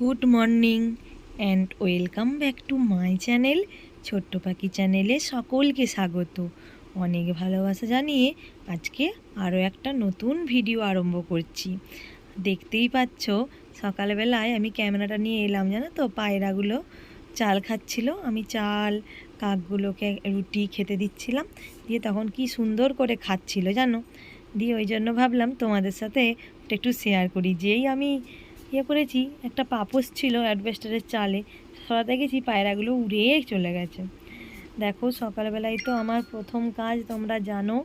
Good morning and welcome back to my channel, ছোট্ট পাখি চ্যানেলে সকলকে স্বাগত। অনেক ভালোবাসা জানিয়ে আজকে আরও একটা নতুন ভিডিও আরম্ভ করছি। দেখতেই পাচ্ছ, সকালবেলায় আমি ক্যামেরাটা নিয়ে এলাম, জানো তো? পায়রাগুলো চাল খাচ্ছিল, আমি চাল, কাকগুলোকে রুটি খেতে দিচ্ছিলাম, দিয়ে তখন কি সুন্দর করে খাচ্ছিল, জানো? দিয়ে ওই জন্য ভাবলাম তোমাদের সাথে একটু শেয়ার করি, যেই আমি ইয়ে করেছি একটা পাপোস ছিল অ্যাডভেস্টারের চালে সরাতে গেছি পায়রাগুলো উড়ে চলে গেছে। দেখো, সকালবেলায় তো আমার প্রথম কাজ, তোমরা জানো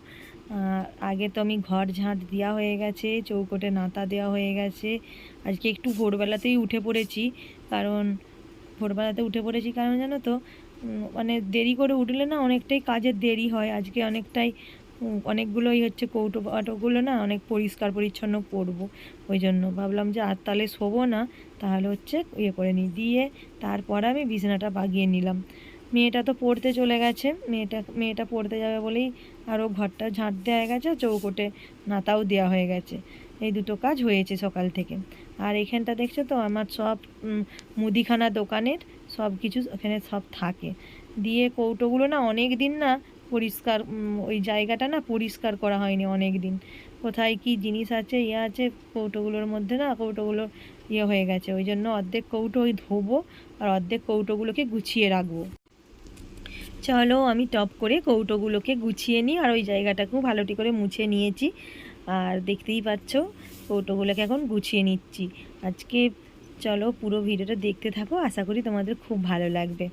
আগে তো আমি ঘর ঝাঁট দেওয়া হয়ে গেছে, চৌকোটে নাতা দেওয়া হয়ে গেছে। আজকে একটু ভোরবেলাতেই উঠে পড়েছি, কারণ ভোরবেলাতে উঠে পড়েছি কারণ জানো তো মানে দেরি করে উঠলে না অনেকটাই কাজের দেরি হয়, আজকে অনেকটাই অনেকগুলোই হচ্ছে কৌটো অটোগুলো না অনেক পরিষ্কার পরিচ্ছন্ন করব। ওই জন্য ভাবলাম যে আর তাহলে শোবো না, তাহলে হচ্ছে ইয়ে করে নিই। দিয়ে তারপর আমি বিছানাটা বাগিয়ে নিলাম। মেয়েটা তো পড়তে চলে গেছে, মেয়েটা মেয়েটা পড়তে যাবে বলেই আরও ঘরটা ঝাঁট দেওয়া গেছে, চৌকোটে নাতাও দেওয়া হয়ে গেছে। এই দুটো কাজ হয়েছে সকাল থেকে। আর এখানটা দেখছ তো আমার সব মুদিখানা দোকানের সব কিছু এখানে সব থাকে। দিয়ে কৌটোগুলো না অনেক দিন না পরিষ্কার ওই জায়গাটা না পরিষ্কার করা হয়নি অনেক দিন কোথায় কি জিনিস আছে ইয়ে আছে, কৌটোগুলোর মধ্যে না কৌটোগুলো ইয়ে হয়ে গেছে। ওই জন্য অর্ধেক কৌটো ওই ধোবো আর অর্ধেক কৌটোগুলোকে গুছিয়ে রাখব। চলো আমি টপ করে কৌটোগুলোকে গুছিয়ে নিই আর ওই জায়গাটাকেও ভালোটি করে মুছে নিয়েছি। আর দেখতেই পাচ্ছ, কৌটোগুলোকে এখন গুছিয়ে নিচ্ছি। আজকে চলো পুরো ভিডিওটা দেখতে থাকো। আশা করি তোমাদের খুব ভালো লাগবে।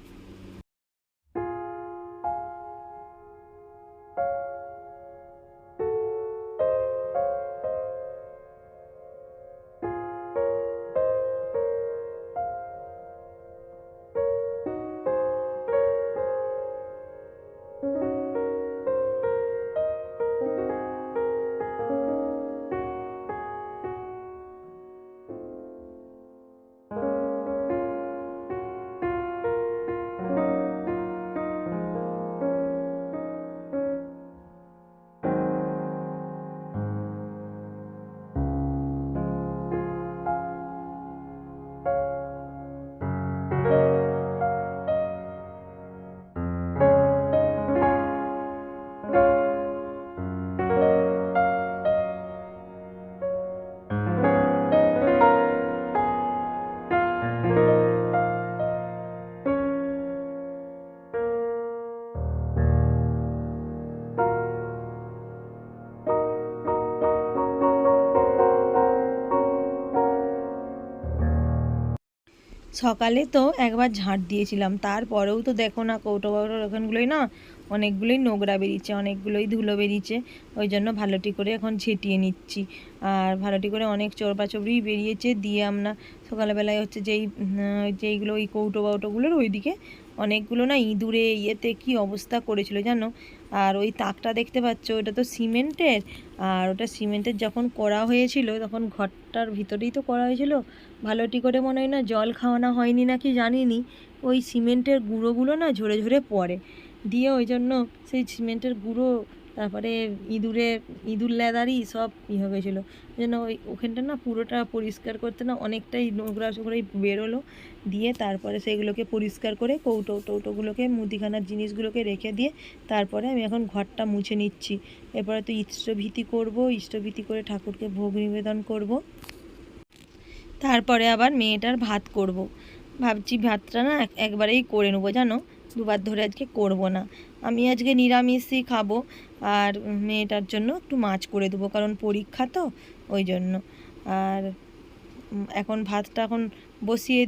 সকালে তো একবার ঝাঁট দিয়েছিলাম। তারপরেও তো দেখো না, কৌটো কৌটো ওখানগুলোই না অনেকগুলোই নোংরা বেরিয়েছে, অনেকগুলোই ধুলো বেরিয়েছে। ওই জন্য ভালোটি করে এখন ছিটিয়ে নিচ্ছি। আর ভালোটি করে অনেক চোরপাচড়ি বেরিয়েছে, দিয়ে আমরা সকালবেলায় হচ্ছে যেই যেইগুলো ওই কৌটো বাউটোগুলোর ওইদিকে অনেকগুলো না ইঁদুরে ইয়েতে কি অবস্থা করেছিল জানো? আর ওই তাকটা দেখতে পাচ্ছ, ওটা তো সিমেন্টের। আর ওটা সিমেন্টের যখন করা হয়েছিল, তখন ঘরটার ভিতরেই তো করা হয়েছিল। ভালোটি করে মনে হয় না জল খাওয়ানো হয়নি নাকি জানিনি। ওই সিমেন্টের গুঁড়োগুলো না ঝরে ঝরে পড়ে। দিয়ে ওই জন্য সেই সিমেন্টের গুঁড়ো তারপরে ইঁদুরে, ইঁদুর লেদারি সব ই হয়ে গেছিল। জন্য ওই ওখানটা না পুরোটা পরিষ্কার করতে না অনেকটাই নোংরা সোংরাই বেরোলো। দিয়ে তারপরে সেগুলোকে পরিষ্কার করে কৌটো টৌটোগুলোকে, মুদিখানার জিনিসগুলোকে রেখে দিয়ে তারপরে আমি এখন ঘরটা মুছে নিচ্ছি। এরপরে তো ইষ্টভীতি করব, ইষ্টভীতি করে ঠাকুরকে ভোগ নিবেদন করব। তারপরে আবার মেয়েটার ভাত করব। ভাবছি ভাতটা না এক- একবারেই করে নেব, জানো? দুবার ধরে আজকে করব না। আমি আজকে নিরামিষই খাব আর মেয়েটার জন্য একটু মাছ করে দেবো, কারণ পরীক্ষা তো ওই জন্য। আর এখন ভাতটা এখন বসিয়ে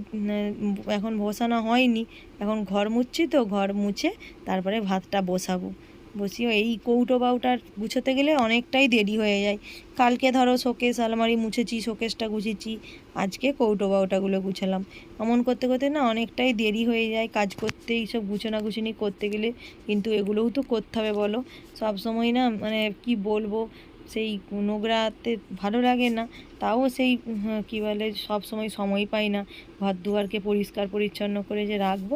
এখন বসানো হয়নি। এখন ঘর মুছছি তো, ঘর মুছে তারপরে ভাতটা বসাবো। বসিয়ে এই কৌটো বাউটার গুছোতে গেলে অনেকটাই দেরি হয়ে যায়। কালকে ধরো শোকেস আলমারি মুছেছি শোকেসটা গুছেছি আজকে কৌটো বাউটাগুলো গুছালাম। এমন করতে করতে না অনেকটাই দেরি হয়ে যায় কাজ করতে এইসব গুছানা গুছানি করতে গেলে কিন্তু এগুলোও তো করতে হবে বলো। সবসময় না মানে কি বলব সেই নোংরাতে ভালো লাগে না তাও সেই কী বলে সব সময় পাই না। ঘর দুয়ারকে পরিষ্কার পরিচ্ছন্ন করে যে রাখব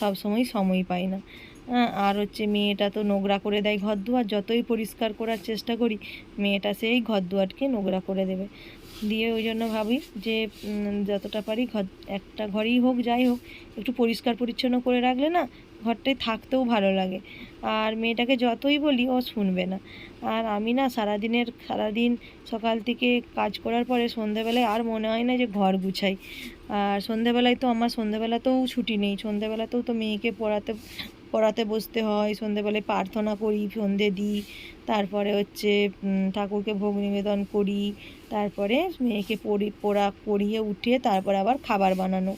সব সময় পাই না। হ্যাঁ, আর হচ্ছে মেয়েটা তো নোংরা করে দেয় ঘর দুয়ার যতই পরিষ্কার করার চেষ্টা করি, মেয়েটা সেই ঘর দুয়ারকে নোংরা করে দেবে। দিয়ে ওই জন্য ভাবি যে যতটা পারি ঘর, একটা ঘরেই হোক, যাই হোক, একটু পরিষ্কার পরিচ্ছন্ন করে রাখলে না, ঘরটায় থাকতেও ভালো লাগে। আর মেয়েটাকে যতই বলি, ও শুনবে না। আর আমি না সারাদিনের, সারাদিন সকাল থেকে কাজ করার পরে সন্ধেবেলায় আর মনে হয় না যে ঘর গুছাই। আর সন্ধেবেলায় তো আমার, সন্ধেবেলাতেও ছুটি নেই, সন্ধেবেলাতেও তো মেয়েকে পড়াতে পড়াতে বসতে হয়, সন্ধেবেলায় প্রার্থনা করি, সন্ধে দিই, তারপরে হচ্ছে ঠাকুরকে ভোগ নিবেদন করি, তারপরে মেয়েকে পড়ি, পড়া, পড়িয়ে উঠিয়ে তারপরে আবার খাবার বানানো।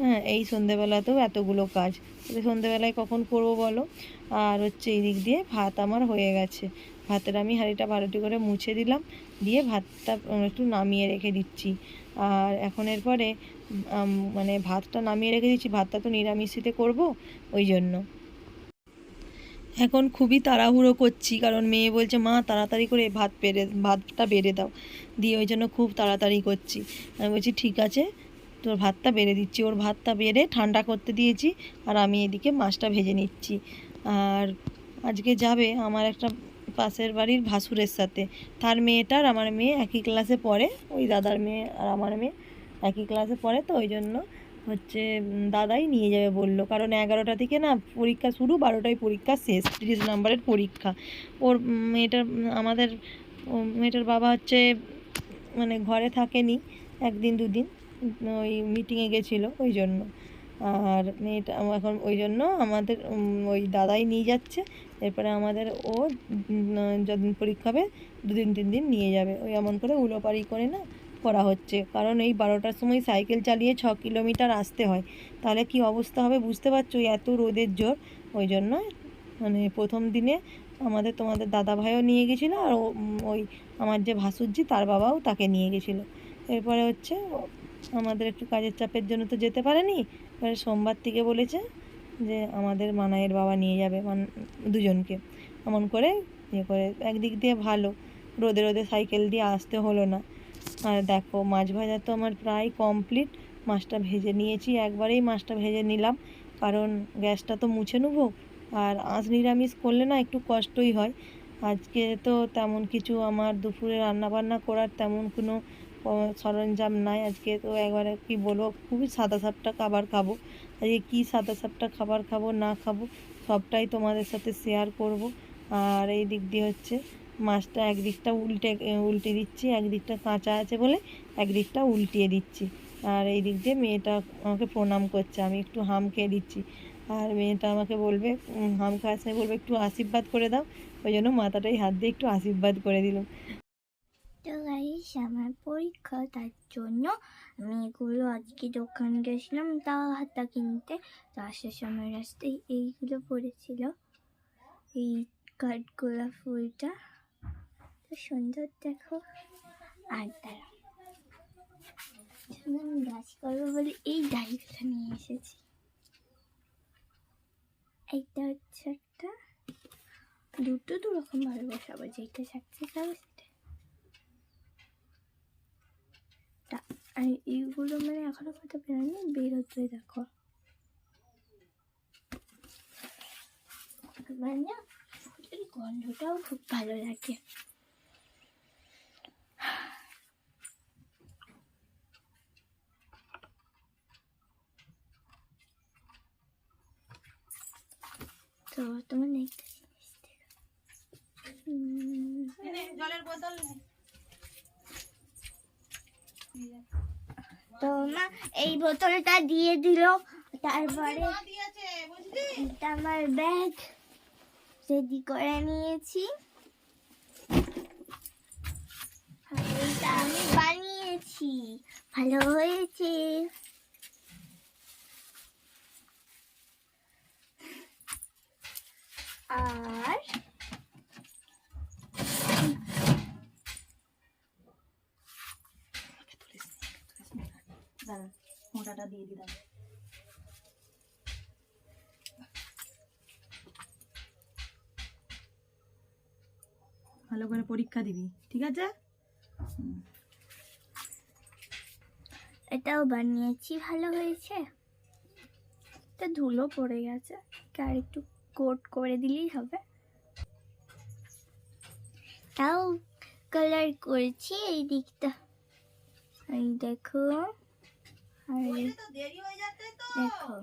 হ্যাঁ এই সন্ধেবেলাতেও এতগুলো কাজ। সন্ধেবেলায় কখন করব বলো? আর হচ্ছে এই দিক দিয়ে ভাত আমার হয়ে গেছে। ভাতের আমি হাঁড়িটা বারোটি করে মুছে দিলাম, দিয়ে ভাতটা একটু নামিয়ে রেখে দিচ্ছি। আর এখন এরপরে মানে ভাতটা নামিয়ে রেখে দিচ্ছি, ভাতটা তো নিরামিষিতে করব, ওই জন্য। এখন খুবই তাড়াহুড়ো করছি, কারণ মেয়ে বলছে, মা, তাড়াতাড়ি করে ভাত বেড়ে, ভাতটা বেড়ে দাও। দিয়ে ওই জন্য খুব তাড়াতাড়ি করছি। আমি বলছি, ঠিক আছে, তোর ভাতটা বেড়ে দিচ্ছি। ওর ভাতটা বেড়ে ঠান্ডা করতে দিয়েছি, আর আমি এদিকে মাছটা ভেজে নিচ্ছি। আর আজকে যাবে আমার একটা পাশের বাড়ির ভাসুরের সাথে। তার মেয়েটার আমার মেয়ে একই ক্লাসে পড়ে, ওই দাদার মেয়ে আর আমার মেয়ে একই ক্লাসে পড়ে, তো ওই জন্য হচ্ছে দাদাই নিয়ে যাবে বলল। কারণ এগারোটা থেকে না পরীক্ষা শুরু, বারোটায় পরীক্ষা শেষ, তিরিশ নম্বরের পরীক্ষা। ওর মেয়েটার আমাদের মেয়েটার বাবা হচ্ছে মানে ঘরে থাকেনি, একদিন দুদিন, ওই মিটিংয়ে গেছিল ওই জন্য। আর মেয়েটা, এখন ওই জন্য আমাদের ওই দাদাই নিয়ে যাচ্ছে। এরপরে আমাদের ও যদিন পরীক্ষা হবে, দুদিন তিন দিন নিয়ে যাবে। ওই এমন করে উলোপাড়ি করে না করা হচ্ছে। কারণ এই বারোটার সময় সাইকেল চালিয়ে ছ কিলোমিটার আসতে হয়। তাহলে কি অবস্থা হবে বুঝতে পারছ? এত রোদের জোর। ওই জন্য মানে প্রথম দিনে আমাদের তোমাদের দাদা ভাইও নিয়ে গেছিল আর ওই আমার যে ভাসুরজি, তার বাবাও তাকে নিয়ে গেছিল। এরপরে হচ্ছে আমাদের একটু কাজের চাপের জন্য তো যেতে পারেনি। এবারে সোমবার থেকে বলেছে যে আমাদের মানায়ের বাবা নিয়ে যাবে মান, দুজনকে। এমন করে ইয়ে করে, একদিক দিয়ে ভালো। রোদে রোদে সাইকেল দিয়ে আসতে হলো না। আর দেখো, মাছ ভাজা তো আমার প্রায় কমপ্লিট মাছটা ভেজে নিয়েছি, একবারেই মাছটা ভেজে নিলাম। কারণ গ্যাসটা তো মুছে নেব, আর আঁশ নিরামিষ করলে না একটু কষ্টই হয়। আজকে তো তেমন কিছু আমার দুপুরে রান্না বান্না করার তেমন কোনো সরঞ্জাম নাই। আজকে তো একবারে কি বলব, খুবই সাদা সাপটা খাবার খাব। আজকে কী সাদা সাপটা খাবার খাব, না খাব, সবটাই তোমাদের সাথে শেয়ার করব। আর এই দিক দিয়ে হচ্ছে মাছটা একদিকটা উল্টে উল্টে দিচ্ছি, একদিকটা কাঁচা আছে বলে একদিকটা উল্টিয়ে দিচ্ছি। আর এই দিক দিয়ে মেয়েটা আমাকে প্রণাম করছে, আমি একটু হাম খেয়ে দিচ্ছি। আর মেয়েটা আমাকে বলবে হাম খাওয়ার সময় বলবে, একটু আশীর্বাদ করে দাও। ওই জন্য মাথাটাই হাত দিয়ে একটু আশীর্বাদ করে দিলাম। তো গাইস আমার পরীক্ষা, তার জন্য আমি এগুলো আজকে দোকান গেছিলাম তা হাতা কিনতে। তো আসার সময় রাস্তায় এইগুলো পড়েছিল। এই কাঠগোলা ফুলটা। তো সুন্দর দেখো। আর দাঁড়া আমি গাছ করব বলে এই ডাইগুলো নিয়ে এসেছি। এইটা হচ্ছে একটা দুটো দু রকম ভালো বসাবো যেটা সাকসেস হবে সেটা। আর এইগুলো মানে এখনও কত বেরোয়নি? বেরোতে দেখো। মানে গন্ধটাও খুব ভালো লাগে। তো তোমার তো মা এই বোতলটা দিয়ে দিল, তারপরে আমার ব্যাগ রেডি করে নিয়েছি। আমি বানিয়েছি, ভালো হয়েছে। আর মোটাটা দিয়ে দিলাম। ভালো করে পরীক্ষা দিবি, ঠিক আছে। এটাও বানিয়েছি, ভালো হয়েছে। দিকটা ধুলো পড়ে গেছে আর একটু কোট করে দিলেই হবে। তাও কালার করেছি এই দিকটা। এই দেখো। দেখো।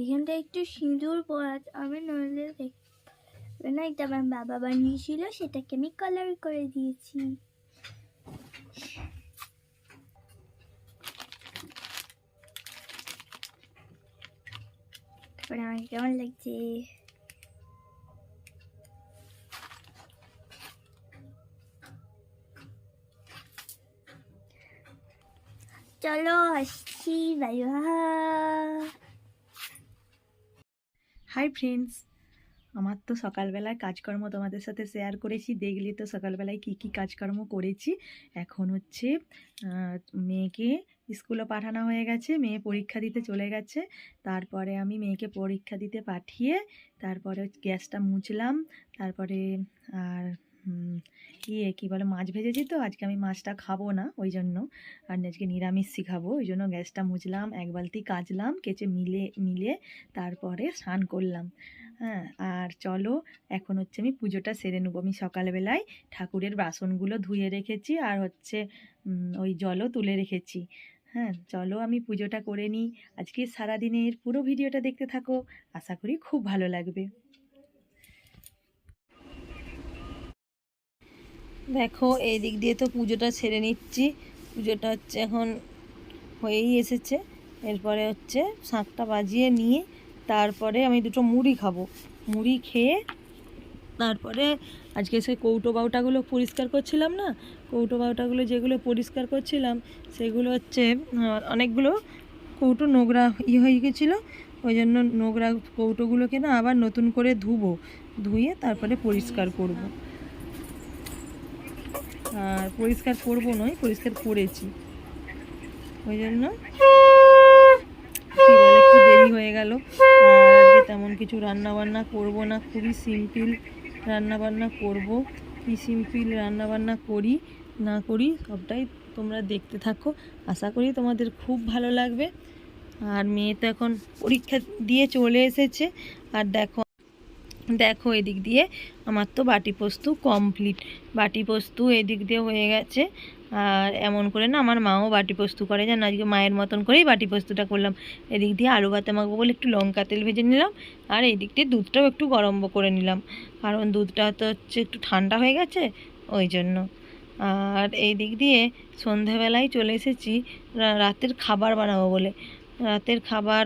এখানটা একটু সিঁদুর পরা আমি নইলে দেখতে পাবে না এটা আমার বাবা বানিয়েছিল সেটাকে আমি কালার করে দিয়েছি। তারপরে আমার কেমন লাগছে চলো আসছি হাই ফ্রেন্ডস আমার তো সকালবেলায় কাজকর্ম তোমাদের সাথে শেয়ার করেছি। দেখলি তো সকালবেলায় কি কি কাজকর্ম করেছি। এখন হচ্ছে মেয়েকে স্কুলে পাঠানো হয়ে গেছে, মেয়ে পরীক্ষা দিতে চলে গেছে। তারপরে আমি মেয়েকে পরীক্ষা দিতে পাঠিয়ে, তারপরে গ্যাসটা মুছলাম। তারপরে আর ইয়ে কী বলে, মাছ ভেজেছি তো, আজকে আমি মাছটা খাব না, ওই জন্য। আর আজকে নিরামিষ খাব, ওই জন্য গ্যাসটা মুছলাম, এক বালতি কাচলাম কেচে মিলে মিলে তারপরে স্নান করলাম। হ্যাঁ আর চলো, এখন হচ্ছে আমি পুজোটা সেরে নেব। আমি সকালবেলায় ঠাকুরের বাসনগুলো ধুয়ে রেখেছি, আর হচ্ছে ওই জলও তুলে রেখেছি। হ্যাঁ চলো আমি পুজোটা করে নিই। আজকে সারাদিনের পুরো ভিডিওটা দেখতে থাকো। আশা করি খুব ভালো লাগবে। দেখো এই দিক দিয়ে তো পুজোটা সেরে নিচ্ছি। পুজোটা হচ্ছে এখন হয়েই এসেছে। এরপরে হচ্ছে শাঁখটা বাজিয়ে নিয়ে তারপরে আমি দুটো মুড়ি খাব। মুড়ি খেয়ে তারপরে আজকে সেই কৌটো বাউটাগুলো পরিষ্কার করছিলাম না, কৌটো বাউটাগুলো যেগুলো পরিষ্কার করছিলাম সেগুলো হচ্ছে অনেকগুলো কৌটো নোংরা ইয়ে হয়ে গেছিল, ওই জন্য নোংরা কৌটোগুলোকে না আবার নতুন করে ধুবো, ধুয়ে তারপরে পরিষ্কার করব। আর পরিষ্কার করব নয়, পরিষ্কার করেছি। ওই জন্য একটু দেরি হয়ে গেল। আর আজকে তেমন কিছু রান্না বান্না করব না, খুবই সিম্পল রান্না বান্না করব, কি সিম্পল রান্না বান্না করি, না করি, সবটাই তোমরা দেখতে থাকো। আশা করি তোমাদের খুব ভালো লাগবে। আর মেয়ে তো এখন পরীক্ষা দিয়ে চলে এসেছে। আর দেখো দেখো এদিক দিয়ে আমার তো বাটি পোস্ত কমপ্লিট বাটি পোস্ত এদিক দিয়ে হয়ে গেছে। আর এমন করে না আমার মাও বাটি পোস্ত করে যেন আজকে মায়ের মতন করেই বাটি পোস্তটা করলাম। এদিক দিয়ে আলু ভাতে মাখবো বলে একটু লঙ্কা তেল ভেজে নিলাম আর এই দিক দিয়ে দুধটাও একটু গরম করে নিলাম। কারণ দুধটা তো হচ্ছে একটু ঠান্ডা হয়ে গেছে ওই জন্য। আর এই দিক দিয়ে সন্ধেবেলায় চলে এসেছি রাতের খাবার বানাবো বলে। রাতের খাবার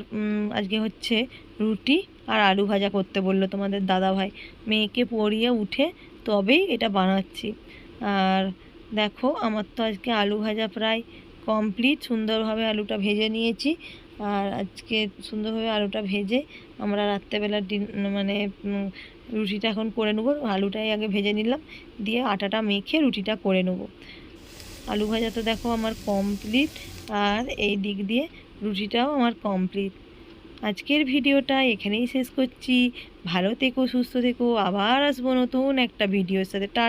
আজকে হচ্ছে রুটি আর আলু ভাজা করতে বলল তোমাদের দাদা ভাই মেয়েকে পড়িয়ে উঠে তবেই এটা বানাচ্ছি। আর দেখো, আমার তো আজকে আলু ভাজা প্রায় কমপ্লিট সুন্দরভাবে আলুটা ভেজে নিয়েছি। আর আজকে সুন্দরভাবে আলুটা ভেজে আমরা রাত্রেবেলা ডিন মানে রুটিটা এখন করে নেব। আলুটাই আগে ভেজে নিলাম। দিয়ে আটাটা মেখে রুটিটা করে নেব। আলু ভাজা তো দেখো আমার কমপ্লিট আর এই দিক দিয়ে রুটিটাও আমার কমপ্লিট আজকের ভিডিওটা এখানেই শেষ করছি। ভালো থেকো, সুস্থ থেকো। আবার আসব নতুন একটা ভিডিওর সাথে। টা